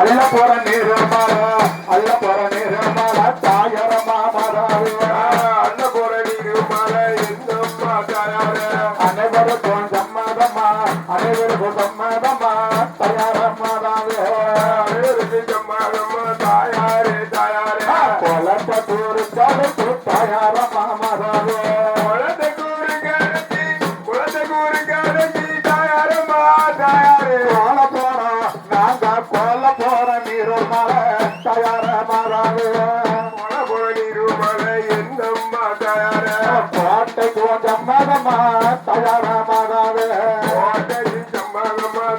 அல்ல போற நிறமல அல்ல போற நிறமல தாயர மாமராவே அண்ண போற நீருமலை என்னம்மா தாயாரே அனைவருக்கும் அனைவருக்கும் தயார தாயாரே தாயாரே தூரு மாமராவே குழந்தை கூறுகாரத்தி குழந்தை கூறுகாரத்தி தாயாரம்மா தாயாரே தயார மாதாவே கொல சம்மதமா தயார. மாதாவே கோட்டைக்கு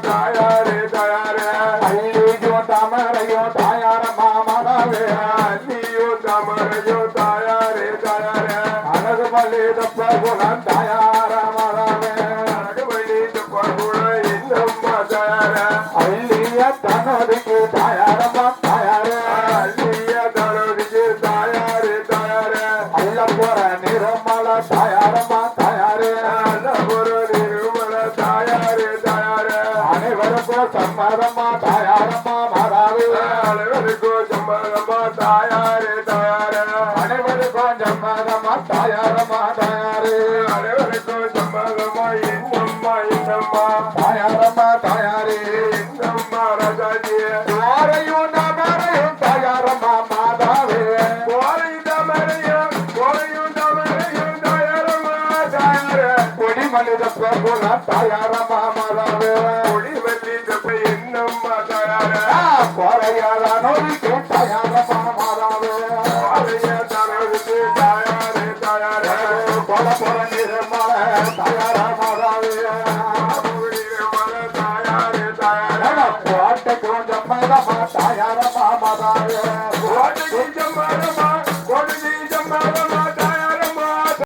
தாயாரே தாயாரே அள்ளியும் தாமரையும் தாயார மாமராவே அன்னியோ தாமரையோ தாயாரே தாயாரே அழகு மல்லிதப்ப குணம் தாயார மாதாவே அழகுமணி தப்பாகுட என்னம்மா தாயாரே அள்ளிய தனதுக்கு நிறமல தாயாரமா தாயாரே. ஒரு நிருமல தாயாரே தாயாரே. அனைவருக்கும் சம்மதமா தாயாரமா மாதாவே. அனைவருக்கும் சம்மதமா தாயாரே தாயாரே. அனைவருக்கும் சம்மதமா தாயாரமா தாயாரே. அனைவருக்கும் சம்மதமா என்னம்மா என்னம்மா தாயாரமா தாயாரே மல்லிதப்ப குணம் தாயாரமா தப்பை என்னம்மா நோய்க்கு தாயாரே தாயாரே நிறமல தாயாரே தாயாரே கொஞ்சம் மாதாவே.